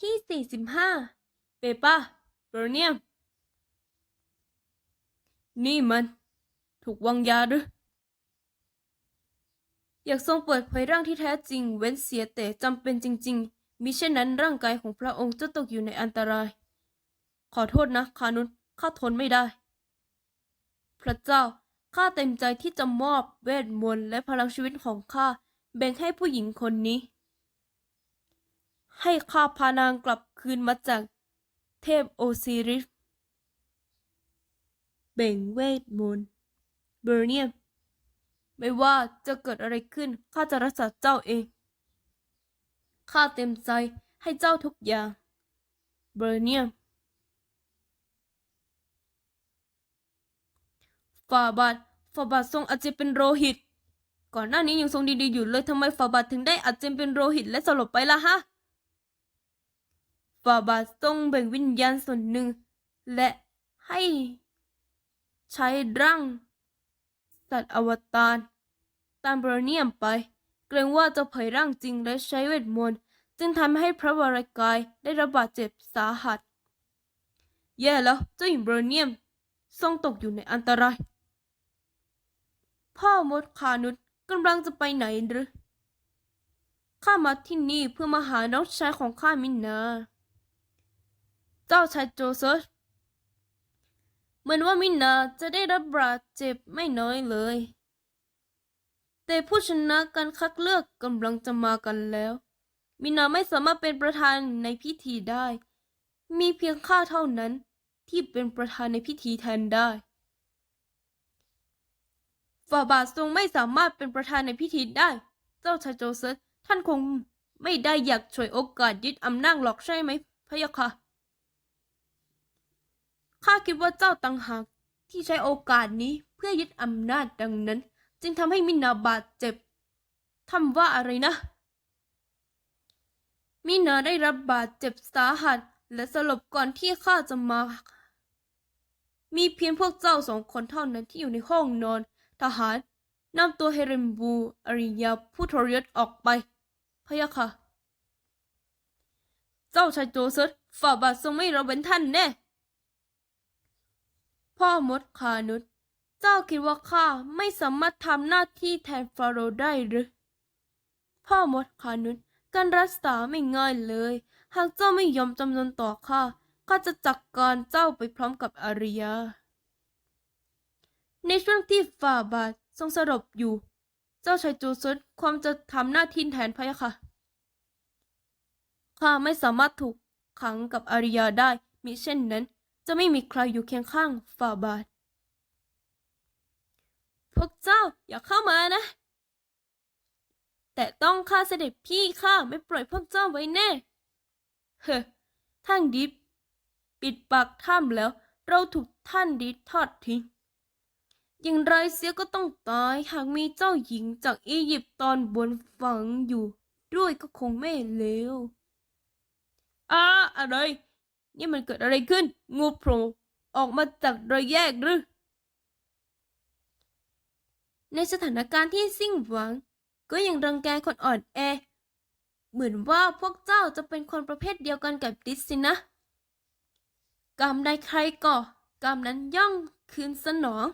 ที่ 45 เปปาเบอร์เนียม นี่มัน ถูกวางยาหรือ อยากทรงเปิดเผยร่างที่แท้จริง เว้นเสียแต่จำเป็นจริง ๆ มิเช่นนั้นร่างกายของพระองค์จะตกอยู่ในอันตราย ขอโทษนะ คานุนข้าทนไม่ได้ พระเจ้า ข้าเต็มใจที่จะมอบเวทมนต์และพลังชีวิตของข้าแบ่งให้ผู้หญิงคนนี้ ให้ข้าพานางกลับคืนมาจากเทพโอซิริสแบ่งเวทมนต์เบอร์เนียมไม่ว่าจะเกิดอะไรขึ้นข้าจะรักษาเจ้าเองข้าเต็มใจให้เจ้าทุกอย่างเบอร์เนียมฝ่าบาทฝ่าบาททรงอาเจียนเป็นโลหิต ก่อนหน้านี้ยังทรงดีๆอยู่เลยทำไมฝ่าบาทถึงได้อาเจียนเป็นโลหิตและสลบไปล่ะฮะ ฝ่าบาทรงแบ่งวิญญาณส่วนหนึ่ง และให้ใช้ร่างสัตว์อวตารตามบรเนียมไป เกรงว่าจะเผยร่างจริงและใช้เวทมนต์จึงทำให้พระวรากายได้รับบาดเจ็บสาหัส แย่แล้วเจ้าหญิงบรเนียมทรงตกอยู่ในอันตราย พ่อมดคานุษกำลังจะไปไหนหรือข้ามาที่นี่เพื่อมาหาน้องชายของข้ามินนา เจ้าชายโจเซฟเหมือนว่ามินนาจะได้รับบาดเจ็บไม่น้อยเลย แต่ผู้ชนะการคัดเลือกกำลังจะมากันแล้ว มินนาไม่สามารถเป็นประธานในพิธีได้ มีเพียงข้าเท่านั้นที่เป็นประธานในพิธีแทนได้ฝ่าบาททรงไม่สามารถเป็นประธานในพิธีได้ เจ้าชายโจเซฟท่านคงไม่ได้อยากฉวยโอกาสยึดอำนาจหรอกใช่ไหมพะยะค่ะ ข้าคิดว่าเจ้าต่างหากที่ใช้โอกาสนี้เพื่อยึดอำนาจดังนั้น จึงทำให้มินาบาดเจ็บทำว่าอะไรนะ มินาได้รับบาดเจ็บสาหัสและสลบก่อนที่ข้าจะมา มีเพียงพวกเจ้าสองคนเท่านั้นที่อยู่ในห้องนอน ทหารนำตัวเฮเรมบูอริยาผู้ทรยศออกไปพะยะค่ะ เจ้าชายโจเซฟฝ่าบาททรงไม่ระเว้นท่านแน่ พ่อมดคานุษเจ้าคิดว่าข้าไม่สามารถทำหน้าที่แทนฟาโรห์ได้หรือ พ่อมดคานุษการรักษาไม่ง่ายเลย หากเจ้าไม่ยอมจำนนต่อข้าข้าจะจัดกการเจ้าไปพร้อมกับอาริยา ในช่วงที่ฝ่าบาททรงสลบอยู่ เจ้าชายจูซุดความจะทำหน้าที่แทนพะยะค่ะข้าไม่สามารถถูกขังกับอาริยาได้มิเช่นนั้น จะไม่มีใครอยู่เคียงข้างฝ่าบาท พวกเจ้าอย่าเข้ามานะ แต่ต้องข้าเสด็จพี่ข้าไม่ปล่อยพวกเจ้าไว้แน่ เฮ้ท่านดิบปิดปากถ้ำแล้ว เราถูกท่านดิบทอดทิ้งอย่างไรเสียก็ต้องตาย หากมีเจ้าหญิงจากอียิปต์ตอนบนฝังอยู่ ด้วยก็คงไม่เลวอ้าอะไร นี่มันเกิดอะไรขึ้น งูโผล่ออกมาจากรอยแยกหรือ ในสถานการณ์ที่สิ้นหวัง ก็ยังรังแกคนอ่อนแอ เหมือนว่าพวกเจ้าจะเป็นคนประเภทเดียวกันกับดิสสินะ กรรมใดใครก่อกรรมนั้นย่อมคืนสนอง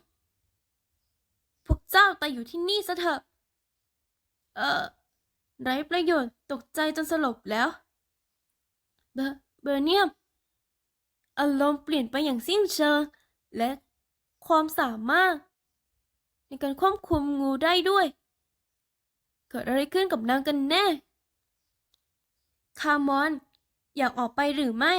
พวกเจ้าแต่อยู่ที่นี่ซะเถอะ เออไร้ประโยชน์ตกใจจนสลบแล้ว เบอเบอร์เนียม อารมณ์เปลี่ยนไปอย่างสิ้นเชิง และความสามารถ ในการควบคุมงูได้ด้วย เกิดอะไรขึ้นกับนางกันแน่ คามอน อยากออกไปหรือไม่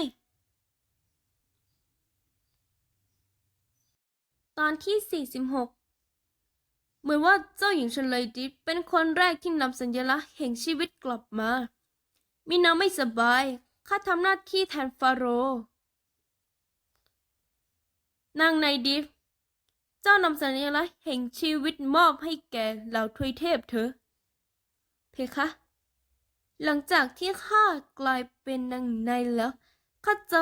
ตอนที่ 46 เหมือนว่าเจ้าหญิงชลยดิปเป็นคนแรกที่นำสัญลักษณ์แห่งชีวิตกลับมา มีน้ำไม่สบาย ข้าทำหน้าที่แทนฟาโรห์ นางในดิฟ เจ้านำสัญลักษณ์แห่งชีวิตมอบให้แก่เหล่าทวยเทพเธอเพคะ หลังจากที่ข้ากลายเป็นนางในแล้วข้าจะ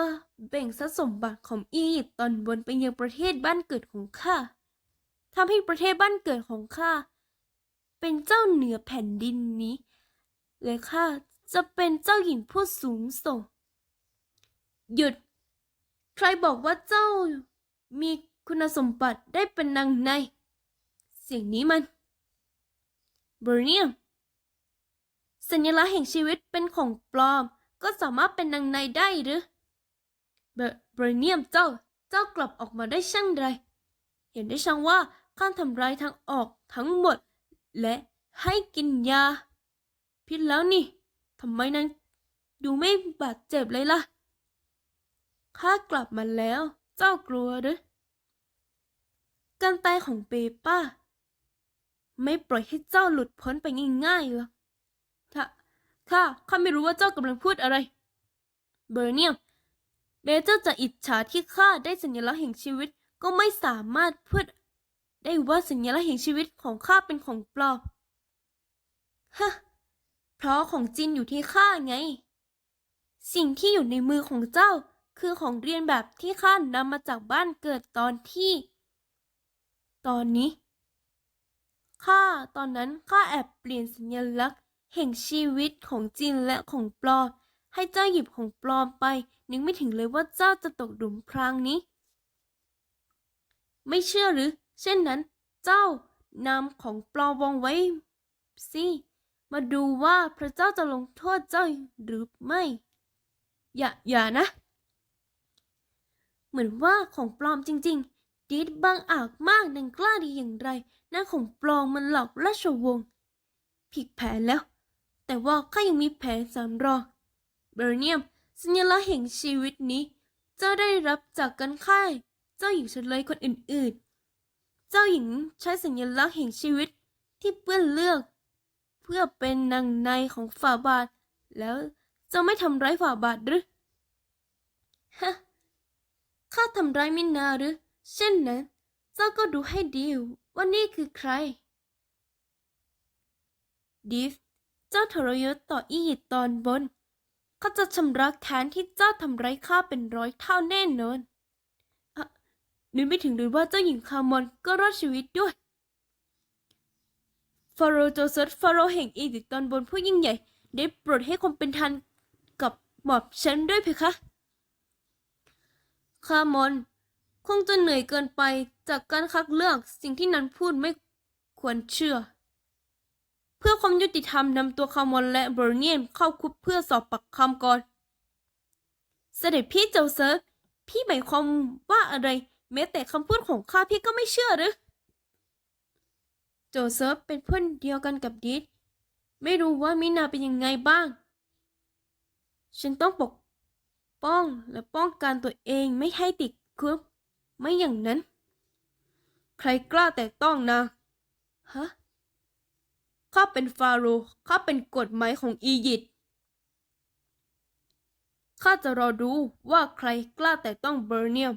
แบ่งทรัพย์สมบัติของอียิปต์ตอนบนไปยังประเทศบ้านเกิดของข้าทำให้ประเทศบ้านเกิดของข้าเป็นเจ้าเหนือแผ่นดินนี้และข้าจะเป็นเจ้าหญิงผู้สูงส่ง หยุด ใครบอกว่าเจ้า มีคุณสมบัติได้เป็นนางใน เสียงนี้มันเบอร์เนียมสัญลักษณ์แห่งชีวิตเป็นของปลอม ก็สามารถเป็นนางในได้หรือเบอร์เบรเนียมเจ้าเจ้ากลับออกมาได้ช่างไร เห็นได้ช่างว่าข้าทำร้ายทางออกทั้งหมด และให้กินยา พิษแล้วนี่ทำไมนางดูไม่บาดเจ็บเลยล่ะข้ากลับมาแล้ว เจ้ากลัวหรือการตายของเปป้า ไม่ปล่อยให้เจ้าหลุดพ้นไปง่ายๆหรอกข้าข้าข้าไม่รู้ว่าเจ้ากำลังพูดอะไร เบอร์เนียมแม้เจ้าจะอิจฉาที่ข้าได้สัญลักษณ์แห่งชีวิตก็ไม่สามารถพูดได้ว่าสัญลักษณ์แห่งชีวิตของข้าเป็นของปลอมฮะเพราะของจริงอยู่ที่ข้าไง สิ่งที่อยู่ในมือของเจ้า คือของเรียนแบบที่ข้านำมาจากบ้านเกิดตอนที่ ตอนนี้ข้าตอนนั้นข้าแอบเปลี่ยนสัญลักษณ์ แห่งชีวิตของจริงและของปลอม ให้เจ้าหยิบของปลอมไป นึกไม่ถึงเลยว่าเจ้าจะตกหลุมพรางนี้ ไม่เชื่อหรือ เช่นนั้น เจ้านำของปลอมวางไว้สิมาดูว่าพระเจ้าจะลงโทษเจ้าหรือไม่ อย่าอย่านะ เหมือนว่าของปลอมจริง ๆ ดีดบางอาจมากนังกล้าดีอย่างไรนั่นของปลอมมันหลอกราชวงศ์ผิดแผนแล้ว แต่ว่าข้ายังมีแผนสำรองเบอร์เนียม สัญลักษณ์แห่งชีวิตนี้ เจ้าได้รับจากกันค่าย เจ้าหญิงเฉลยคนอื่นๆ เจ้าหญิงใช้สัญลักษณ์แห่งชีวิตที่เปื้อนเลือดเพื่อเป็นนางในของฝ่าบาท แล้วเจ้าไม่ทำร้ายฝ่าบาทหรือฮะ ข้าทำร้ายมินาหรือ เช่นนั้น เจ้าก็ดูให้ดีว่านี่คือใคร ดิฟ เจ้าทรยศต่ออียิปต์ตอนบนเขาจะชำระแค้นที่เจ้าทำร้ายข้าเป็นร้อยเท่าแน่นอนอะนึกไม่ถึงเลยว่าเจ้าหญิงคามอนก็รอดชีวิตด้วย ฟาโรห์โจเซฟฟาโรห์แห่งอียิปต์ตอนบนผู้ยิ่งใหญ่ ได้โปรดให้ความเป็นธรรมกับหมอบฉันด้วยเพคะ คามอน คงจะเหนื่อยเกินไปจากการคัดเลือกสิ่งที่นันพูดไม่ควรเชื่อ เพื่อความยุติธรรมนำตัวคามอนและเบอร์เนียนเข้าคุกเพื่อสอบปากคำก่อน เสด็จพี่เจ้าเซิร์ฟพี่หมายความว่าอะไร แม้แต่คำพูดของข้าพี่ก็ไม่เชื่อหรือโจเซิฟเป็นเพื่อนเดียวกันกับดิดไม่รู้ว่ามินาเป็นยังไงบ้าง ฉันต้องปก ป้องและป้องกันตัวเองไม่ให้ติดคุกไม่อย่างนั้น ใครกล้าแต่ต้องนางฮะข้าเป็นฟาโรห์ข้าเป็นกฎหมายของอียิปต์ข้าจะรอดูว่าใครกล้าแต่ต้องเบอร์เนียม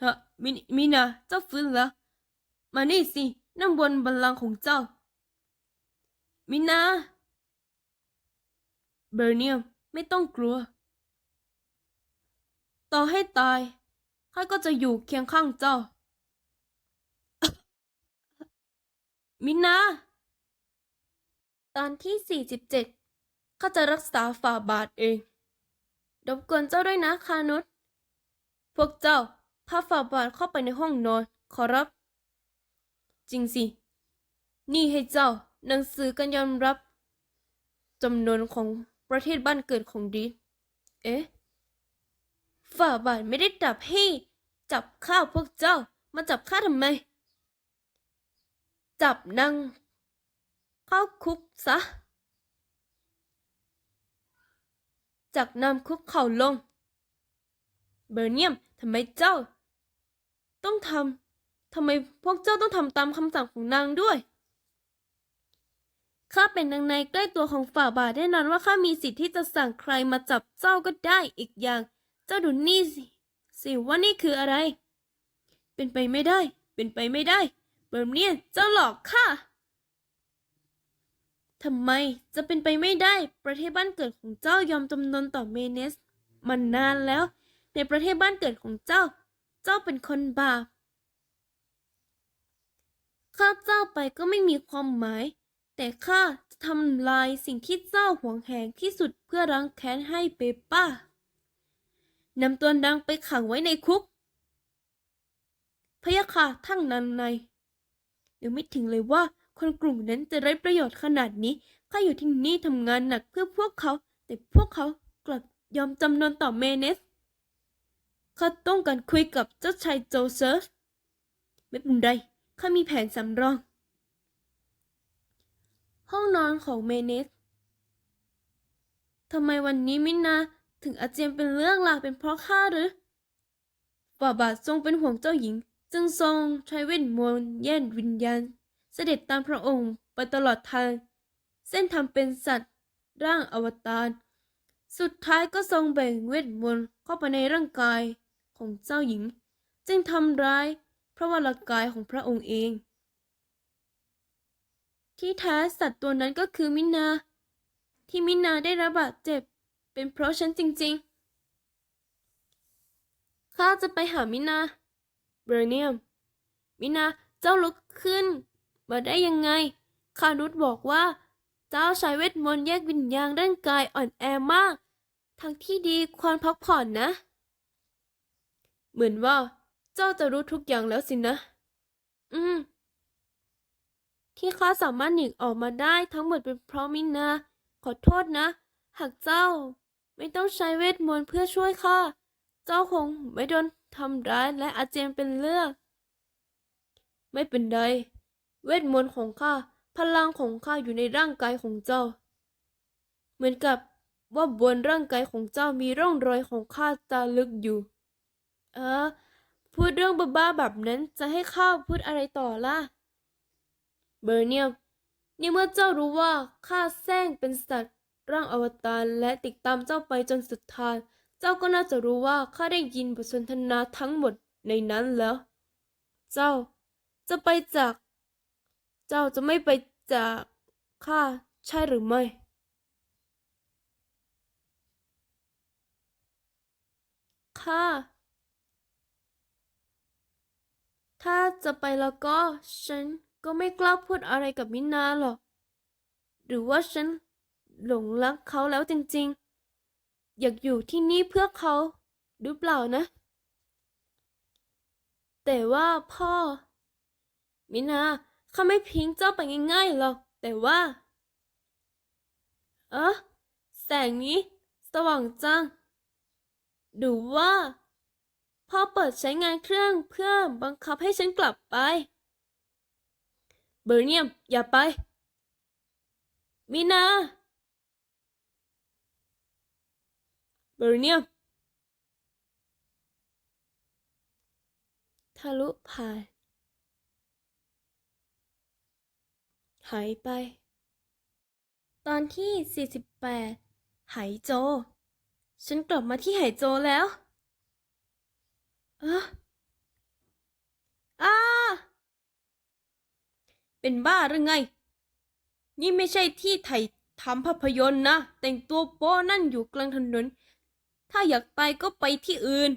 ฮะมิมินาเจ้าฟื้นแล้วมานี่สินั่งบนบัลลังก์ของเจ้า มินา เบอร์เนียมไม่ต้องกลัว ต่อให้ตายข้าก็จะอยู่เคียงข้างเจ้า มินนา ตอนที่ 47ข้าจะรักษาฝ่าบาทเอง รบกวนเจ้าด้วยนะคานุษพวกเจ้าพาฝ่าบาทเข้าไปในห้องนอน ขอรับ จริงสิ นี่ให้เจ้าหนังสือการยอมรับจำนวนของประเทศบ้านเกิดของดี เอ๊ะ ฝ่าบาทไม่ได้จับให้จับข้าวพวกเจ้ามาจับข้าทำไม จับนางเข้าคุกซะ จากนำคุกเข่าลง เบอร์เนียมทำไมเจ้า ต้องทำทำไมพวกเจ้าต้องทำตามคำสั่งของนางด้วยข้าเป็นนางในใกล้ตัวของฝ่าบาทแน่นอนว่าข้ามีสิทธิ์ที่จะสั่งใครมาจับเจ้าก็ได้อีกอย่าง เจ้าดูนี่สิสิว่านี่คืออะไร เป็นไปไม่ได้ เป็นไปไม่ได้เบอร์เนียเจ้าหลอกข้าทำไมจะเป็นไปไม่ได้ประเทศบ้านเกิดของเจ้ายอมจำนนต่อเมเนสมันนานแล้ว ในประเทศบ้านเกิดของเจ้า เจ้าเป็นคนบาปข้าเจ้าไปก็ไม่มีความหมาย แต่ข้าจะทำลายสิ่งที่เจ้าหวงแหนที่สุดเพื่อรังแค้นให้เปป้า นำตัวนางไปขังไว้ในคุกพะยะค่ะทั้งนั้นในนึกไม่ถึงเลยว่าคนกลุ่มนั้นจะได้ประโยชน์ขนาดนี้ ข้าอยู่ที่นี่ทำงานหนักเพื่อพวกเขา แต่พวกเขากลับยอมจำนนต่อเมเนส ข้าต้องการคุยกับเจ้าชายโจเซฟ ไม่เป็นไรข้ามีแผนสำรอง ห้องนอนของเมเนสทำไมวันนี้มินา ถึงอาเจียนเป็นเรื่องล่ะเป็นเพราะข้าหรือฝ่าบาททรงเป็นห่วงเจ้าหญิง จึงทรงใช้เวทมนต์แย่นวิญญาณ เสด็จตามพระองค์ไปตลอดทาง เส้นทำเป็นสัตว์ ร่างอวตาร สุดท้ายก็ทรงแบ่งเวทมนต์เข้าไปในร่างกายของเจ้าหญิง จึงทำร้ายพระวรากายของพระองค์เอง ที่แท้สัตว์ตัวนั้นก็คือมินา ที่มินาได้รับบาดเจ็บ เป็นเพราะฉันจริงๆ ข้าจะไปหามินาเบรเนียม มินาเจ้าลุกขึ้น มาได้ยังไง คานุษบอกว่า เจ้าใช้เวทมนต์แยกวิญญาณร่างกายอ่อนแอมาก ทั้งที่ดีควรพักผ่อนนะ เหมือนว่าเจ้าจะรู้ทุกอย่างแล้วสินะ อืม ที่ข้าสามารถหนีออกมาได้ทั้งหมดเป็นเพราะมินา ขอโทษนะ หากเจ้า ไม่ต้องใช้เวทมนต์เพื่อช่วยข้าเจ้าคงไม่โดนทำร้ายและอาเจียนเป็นเลือดไม่เป็นไรเวทมนต์ของข้าพลังของข้าอยู่ในร่างกายของเจ้า เหมือนกับว่าบนร่างกายของเจ้ามีร่องรอยของข้าจารึกอยู่ เออ พูดเรื่องบ้าๆแบบนั้นจะให้ข้าพูดอะไรต่อล่ะ เบอร์เนียมนี่เมื่อเจ้ารู้ว่าข้าแซงเป็นสัตว์ ร่างอวตารและติดตามเจ้าไปจนสุดท้ายเจ้าก็น่าจะรู้ว่าข้าได้ยินบทสนทนาทั้งหมดในนั้นแล้ว เจ้าจะไปจาก เจ้าจะไม่ไปจากข้าใช่หรือไม่ ข้า ถ้าจะไปแล้วก็ ฉันก็ไม่กล้าพูดอะไรกับมินาหรอก หรือว่าฉัน หลงรักเขาแล้วจริงๆ อยากอยู่ที่นี่เพื่อเขาหรือเปล่านะ แต่ว่าพ่อ มินาข้าไม่พิงเจ้าไปง่ายๆหรอก แต่ว่า เอ๊ะแสงนี้ สว่างจังหรือว่าพ่อเปิดใช้งานเครื่องเพื่อบังคับให้ฉันกลับไป เบอร์เนียม อย่าไป มินา เบอร์เนียมทะลุผ่าน หายไป ตอนที่ 48ไหโจ ฉันกลับมาที่ไหโจแล้วอะอ้าเป็นบ้าหรือไง นี่ไม่ใช่ที่ถ่ายทำภาพยนตร์นะ แต่งตัวโป๊นั่นอยู่กลางถนน ถ้าอยากตายก็ไปที่อื่น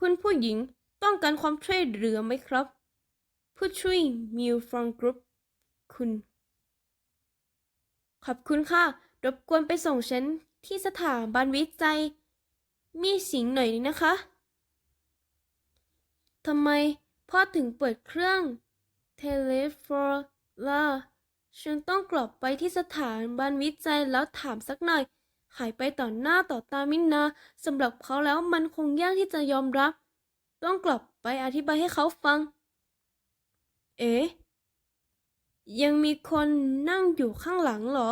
คุณผู้หญิงต้องการความช่วยเหลือไหมครับ ผู้ช่วยมิวฟรองกรุ๊ปคุณ ขอบคุณค่ะ รบกวนไปส่งฉันที่สถาบันวิจัย มีสิงหน่อยนะคะทำไมพ่อถึงเปิดเครื่องเทเลฟอร์ล่ะ ฉันต้องกลับไปที่สถานบันวิจัยแล้วถามสักหน่อย หายไปต่อหน้าต่อตามินนาสำหรับเขาแล้วมันคงยากที่จะยอมรับ ต้องกลับไปอธิบายให้เขาฟัง เอ๊ะยังมีคนนั่งอยู่ข้างหลังเหรอ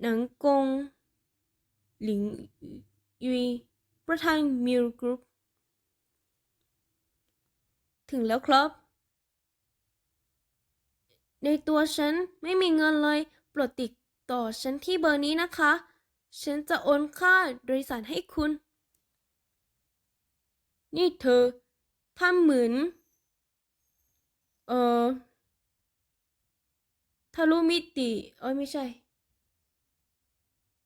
หนังกง หลิงยุยประธานมิลกรุ๊ป ถึงแล้วครับ ในตัวฉันไม่มีเงินเลยโปรดติดต่อฉันที่เบอร์นี้นะคะ ฉันจะโอนค่าโดยสารให้คุณ นี่เธอทำเหมือน เอ่อทารุมิติเอ้ยไม่ใช่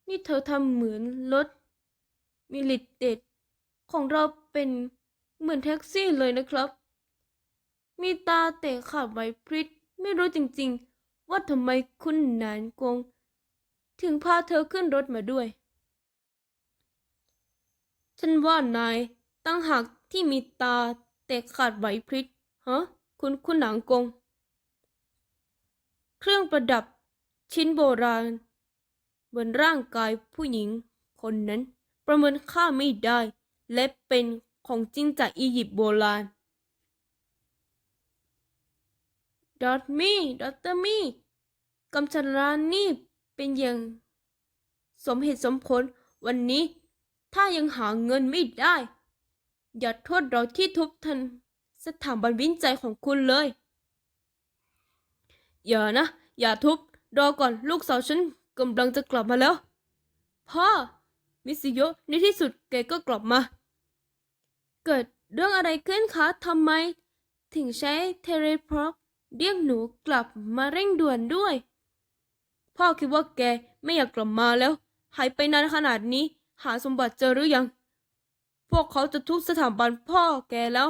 นี่เธอทำเหมือนรถมิลิเต็ดของเราเป็นเหมือนแท็กซี่เลยนะครับ มีตาแต่ขับไหวพริบ ไม่รู้จริงๆ ว่าทำไมคุณหนานกง ถึงพาเธอขึ้นรถมาด้วย ฉันว่านายตั้งหากที่มีตาแต่ขาดไหวพริบฮะ คุณคุณหนังกง เครื่องประดับชิ้นโบราณ บนร่างกายผู้หญิงคนนั้นประเมินค่าไม่ได้ และเป็นของจริงจากอียิปต์โบราณ ดอทมี่ ดอตเตอร์มี่กำชันร้านนี่เป็นอย่าง สมเหตุสมผลวันนี้ ถ้ายังหาเงินไม่ได้ อย่าโทษเราที่ทุบทันสถาบันวิจัยของคุณเลย อย่านะ อย่าทุบ รอก่อนลูกสาวฉันกำลังจะกลับมาแล้ว พ่อ มิสโยในที่สุดแกก็กลับมา เกิดเรื่องอะไรขึ้นคะทำไม ถึงใช้เทเลพอร์ เรียกหนูกลับมาเร่งด่วนด้วย พ่อคิดว่าแกไม่อยากกลับมาแล้ว หายไปนานขนาดนี้ หาสมบัติเจอหรือยัง พวกเขาจะทุบสถาบันพ่อแกแล้ว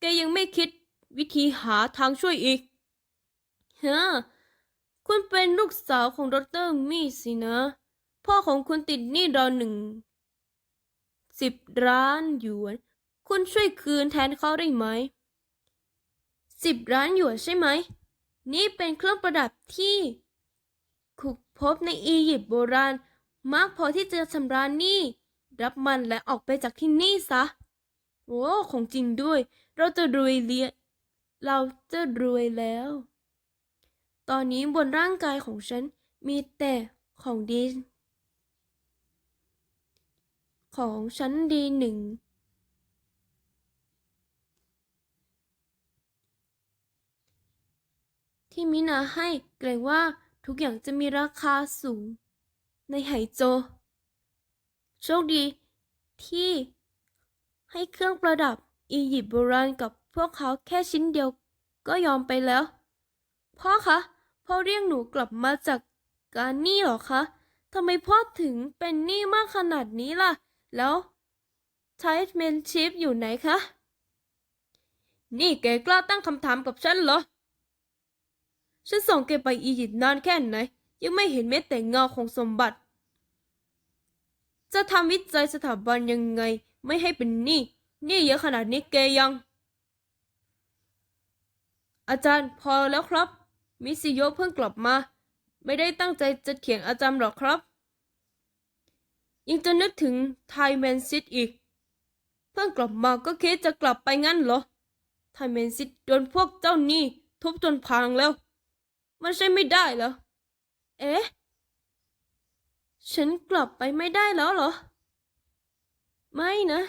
แกยังไม่คิดวิธีหาทางช่วยอีกเฮ้อคุณเป็นลูกสาวของดรมี่สินะ พ่อของคุณติดหนี้เราหนึ่งสิบล้านหยวน คุณช่วยคืนแทนเขาได้ไหม สิบล้านหยวนใช่ไหม นี่เป็นเครื่องประดับที่ขุกพบในอียิปต์โบราณ มากพอที่จะชำระหนี้ รับมันและออกไปจากที่นี่ซะ โอ้ของจริงด้วย เราจะรวยเลียเราจะรวยแล้ว ตอนนี้บนร่างกายของฉันมีแต่ของดี ของฉันดีหนึ่ง ที่มินาให้เกรงว่าทุกอย่างจะมีราคาสูง ในไหโจ โชคดีที่ให้เครื่องประดับอียิปต์โบราณกับพวกเขาแค่ชิ้นเดียวก็ยอมไปแล้ว พ่อคะพ่อเรียกหนูกลับมาจากการหนี้หรอคะทำไมพ่อถึงเป็นหนี้มากขนาดนี้ล่ะ แล้วไทเมนชิพอยู่ไหนคะ นี่แกกล้าตั้งคำถามกับฉันเหรอ ฉันส่งแกไปอียิปต์นานแค่ไหน ยังไม่เห็นแม้แต่เงาของสมบัติ จะทำวิจัยสถาบันยังไง ไม่ให้เป็นหนี้หนี้เยอะขนาดนี้แกยัง อาจารย์พอแล้วครับ มิซิโยเพิ่งกลับมา ไม่ได้ตั้งใจจะเถียงอาจารย์หรอกครับ ยังจะนึกถึงไทแมนซิตอีก เพิ่งกลับมาก็คิดจะกลับไปงั้นเหรอไทแมนซิตโดนพวกเจ้าหนี้ทุบจนพังแล้ว มันใช่ไม่ได้เหรอ เอ๊ะ ฉันกลับไปไม่ได้แล้วเหรอ ไม่นะ